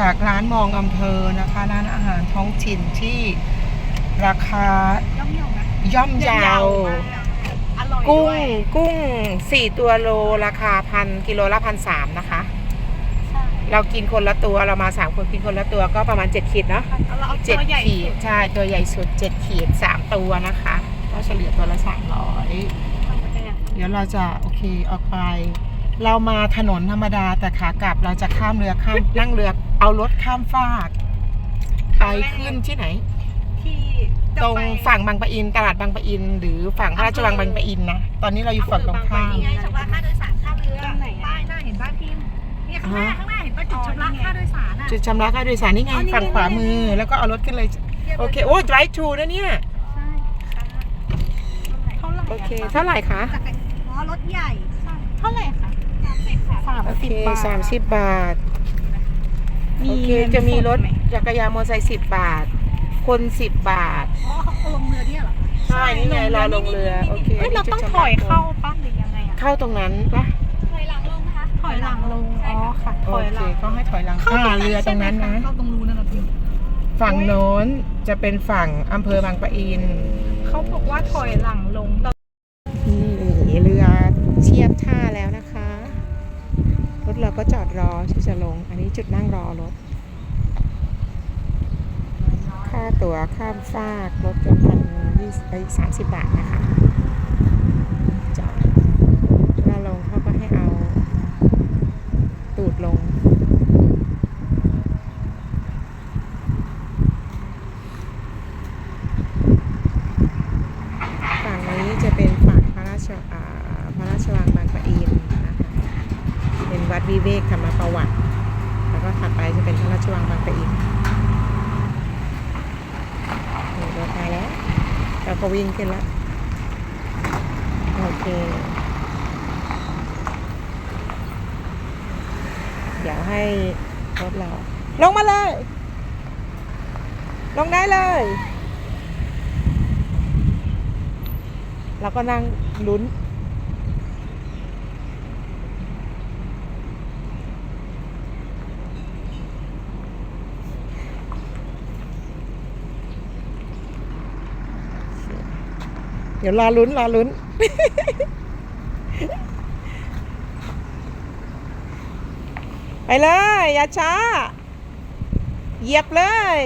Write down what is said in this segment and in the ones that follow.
จากร้านมองอำเภอนะคะ ร้านอาหารท้องถิ่นที่ราคาย่อมเยานะย่อมเยาว อร่อยกุ้ด้งวยกุ้งสี่ตัวโลราคาพันกิโลละพันสามนะคะ ใช่เรากินคนละตัวเรามาสามคนกินคนละตัวก็ประมาณเจ็ดขีดเนาะเอาเราเอาเจ็ดตัวใหญ่ขีดใช่ตัวใหญ่สุดเจ็ดขีดสามตัวนะคะ ก็เฉลี่ยตัวละสามร้อยเดี๋ยวเราจะโอเคออกไป เรามาถนนธรรมดาแต่ขากลับเราจะข้ามเรือข้ามนั่งเรือ เอารถข้ามฟาก ไปขึ้นที่ไหน ที่ตรงฝั่งบางปะอิน ตลาดบางปะอิน หรือฝั่งพระราชวังบางปะอินนะ ตอนนี้เราอยู่ฝั่งตรงข้าม นี่ไงชำระค่าโดยสารค่าเรือตรงไหนอะ ป้ายหน้าเห็นป้ายพิมพ์เนี่ยข้างหน้าอ่าฮะข้างหน้าเห็นป้ายจุดชำระค่าโดยสารอะ จุดชำระค่าโดยสารนี่ไง อ๋อนี่ไง ฝั่งขวามือ แล้วก็เอารถขึ้นเลย โอเค โอ้ drive to นะเนี่ย ใช่ค่ะเท่าไหร่โอเค เท่าไหร่คะจากไหนอ๋อรถใหญ่ใช่เท่าไหร่คะสามสิบค่ะสามโอเคสิบบาทสามสิบบาท โอเคจะมีรถจักรยานมอเตอร์ไซค์สิบบาท คนสิบบาท อ๋อเขาลงเรือเนี่ยเหรอใช่นี่ไงรอลงเรือโอเคเฮ้ยเราต้องถอยเข้าปะหรือยังไงอะเข้าตรงนั้นปะถอยหลังลงนะคะถอยหลังลง อ๋อค่ะโอถอยหเคลังเขาให้ถอยหลังเข้าตรงอ่านั้นเรือตรงนั้นนะ เข้าตรงรูนั่นแหละพี่ฝั่งโน้นจะเป็นฝั่งอำเภอบางปะอิน เขาบอกว่าถอยหลังลง นี่เรือเทียบท่าแล้วนะคะรถ เราก็จอดรอที่จะลง อันนี้จุดนั่งรอรถ ค่าตั๋วข้ามฟากรถจนพันยี่สิบสามสิบบาทนะคะ จอดเวลาลงเขาก็ให้เอา ตูดลง ฝั่งนี้จะเป็นฝั่งพระราชอ่าพระราชวังบางปะอินนะคะ เป็น วิเวกธรรมประวัติ แล้วก็ถัดไปจะเป็นพระราชวังบางปะอินนี่รถมาแล้วเราก็วิ่งขึ้นแล้ว โอเค เดี๋ยวให้รถเรา ลงมาเลย ลงได้เลยแล้วก็นั่งลุ้น เดี๋ยวรอลุ้นรอลุ้น ไปเลย อย่าช้า เหยียบเลย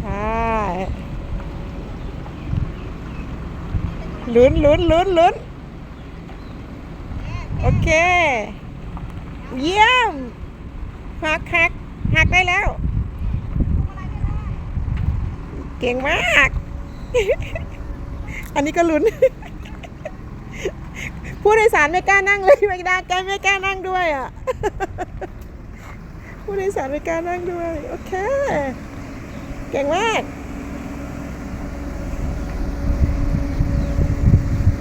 ใช่ลุ้นลุ้นลุ้นลุ้นโอเค เยี่ยมหักหักหักได้แล้ว เก่งมาก อันนี้ก็ลุ้น ผู้โดยสารไม่กล้านั่งเลยไม่ได้แกไม่กล้านั่งด้วยอะ ผู้โดยสารไม่กล้านั่งด้วย โอเค เก่งมาก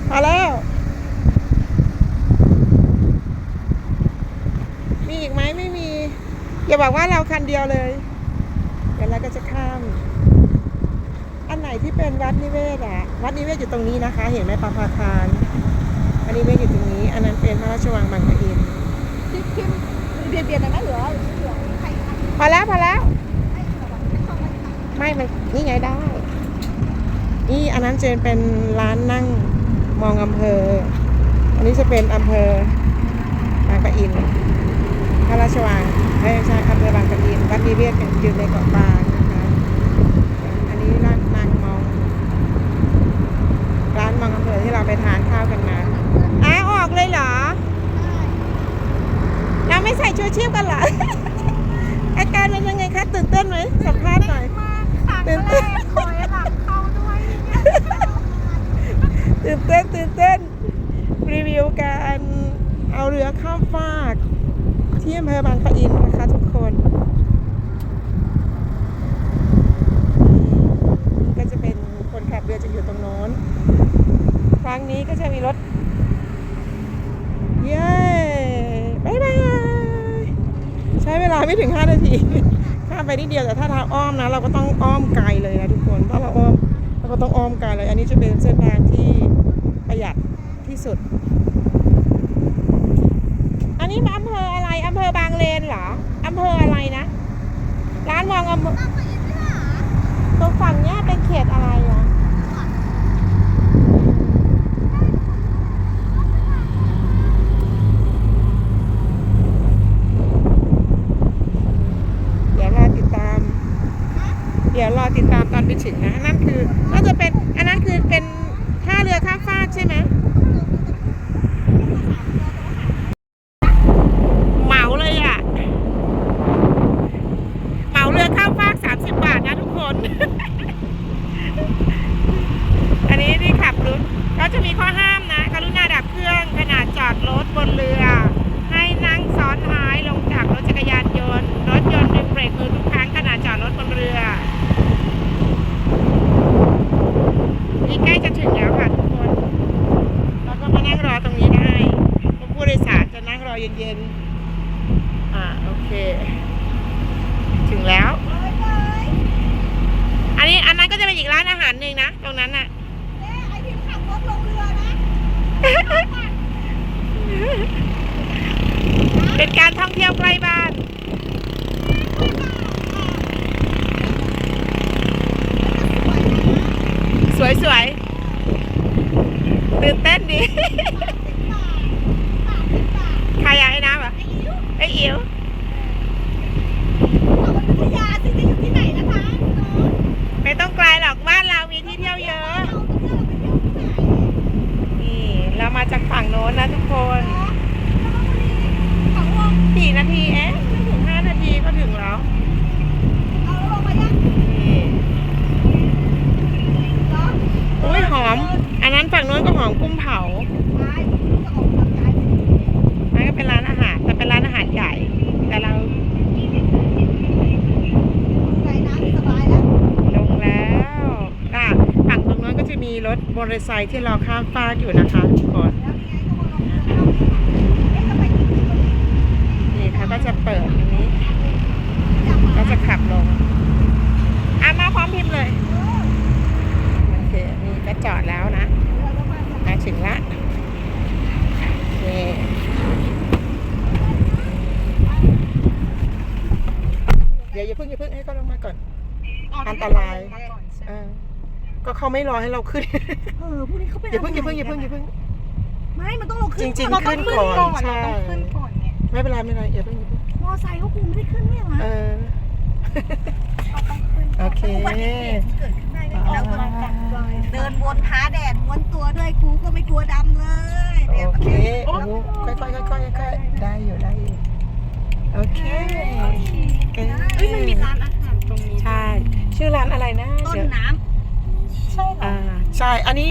พอแล้ว อีกไหมไม่มี อย่าบอกว่าเราคันเดียวเลย เดี๋ยวเราก็จะข้าม อันไหนที่เป็นวัดนิเวศอะวัดนิเวศอยู่ตรงนี้นะคะ เห็นไหมปาพาคารอันนี้เวศอยู่ตรงนี้ อันนั้นเป็นพระราชวังบางปะอินพี่พิมพ์เบียดเบียดหน่อยไหมเหลือเหลือใครทำพอแล้วพอแล้วให้เหลือแบบไม่ต้องเลยค่ะไม่มันนี่ไงได้ นี่อันนั้นจะเป็นร้านนั่งมองอำเภอ อันนี้จะเป็นอำเภอบางปะอินพ ระราชวังเอ้ยไม่ใช่อำเภอบางปะอินวัดนิเวศอยู่ในเกาะบางนะคะ อันนี้ร้านนางมอง ร้านมองอำเภอที่เราไปทานข้าวกันมาอ้าออกเลยเหรอ เราไม่ใส่ชูชีพกันเหรอ อาการเป็นยังไงคะตื่นเต้นไหมสัมภาษณ์หน่อยขาดตื่นแรเต้นกถอยหลังเข้าด้วยเนี่ยตื่นเต้นตื่นเต้นรีวิวการเอาเรือข้ามฟาก ที่อำเภอบางปะอินนะคะทุกคนนี่ก็จะเป็นคนขับเรือจะอยู่ตรงโน้นครั้งนี้ก็จะมีรถ เย้บายบายใช้เวลาไม่ถึง 5 นาทีข้ามไปนิดเดียวแต่ถ้าทางอ้อมนะ เราก็ต้องอ้อมไกลเลยนะทุกคนเพราะเราอ้อมเราก็ต้องอ้อมไกันเลย อันนี้จะเป็นเส้นทางที่ประหยัดที่สุด อันนี้อำเภออะไรอำเภอบางเลนเหรออำเภออะไรนะ ร้านมองอำเภอตรงฝั่งเนี้ยเป็นเขตอะไรอะเดี๋ยวรอติดตาม เดี๋ยวรอติดตามตอนไปถึงนะ นั่นคือน่าจะเป็น อันนั้นคือเป็นท่าเรือข้ามฟากใช่ไหม เหมาเลยอะ เหมาเรือข้ามฟากสามสิบบาทนะทุกคน อันนี้ที่ขับรถก็จะมีข้อห้ามนะ กรุณาดับเครื่องขณะจอดรถบนเรือ ให้นั่งซ้อนท้ายลงจากรถจักรยานยนต์ รถยนต์ดึงเบรกมือทุกครั้งขณะจอดรถบนเรือ นี่ใกล้จะถึงแล้วค่ะทุกคน เราก็มานั่งรอตรงนี้ได้ผู้โดยสารจะนั่งรอ เย็นๆ อ่าโอเค ถึงแล้ว อันนี้อันนั้นก็จะเป็นอีกร้านอาหารหนึ่งนะ ตรงนั้นน่ะไอ้ที่ขับรถลงเรือนะเป็นการท่องเที่ยวใกล้บ้านสวยสวยๆตื่นเต้นดี ใครอยากให้น้ำเหรอไอ้อิ๋วเอาไปพัทยาสิจะอยู่ที่ไหนนะคะไม่ต้องไกลหรอกบ้านเรามีที่เที่ยวเยอะ นี่เรามาจากฝั่งโน้นนะทุกคนสี่นาทีเอ๊ะไม่ถึงห้านาทีก็ถึงแล้วเอาลงมายังนี่เหรออุ้ยหอม อันนั้นฝั่งโน้นก็หอมกุ้งเผาานอาหารใหญ่ แต่เราใจน้ำสบายแล้วลงแล้วอะฝั่งตรงโน้นก็จะมีรถมอเตอร์ไซค์ที่รอข้ามฟากอยู่นะคะทุกคนแล้วยังไงก็มาลงเรือเอ๊ะทำไมถึงนี่เขาก็จะเปิดอันนี้ ก็จะขับลงอะมาพร้อมพิมพ์เลย โอเค นี่ก็จอดแล้วนะ มาถึงละนี่เดี๋ยวอย่าเพิ่งอย่าเพิ่งให้เขาลงมาก่อน อัน ตรายเออก็เขาไม่รอให้เราขึ้นเออพวกนี้เขาเป็นอย่าเพิ่งอย่าเพิ่งอย่าเพิ่งอย่าเพิ่ง ไม่ มันต้องลงขึ้นจริงๆเราต้อขึ้นขึ้นก่อนก่อนใช่เราต้องขึ้นก่อนเนี่ยไม่เป็นไรไม่เป็นไรอย่าเพิ่งอย่าเพิ่งมอไซค์เขาคงไม่ได้ขึ้นเนี่ยหรอเออเราต้องขึ้นโอเคอุบัติเหตุที่เกิดขึ้นได้เนี่ยแล้วก็เดินวนท้าแดดม้วนตัวด้วยกูก็ไม่กลัวดำเลยโอเคโอ้ค่อยๆค่อยๆค่อยๆค่อยๆได้อยู่ได้อยู่โอเคเอ้ย ชื่อร้านอะไรนะต้นเดี๋ยวน้ำ ใช่เหรอ อ่าใช่ อันนี้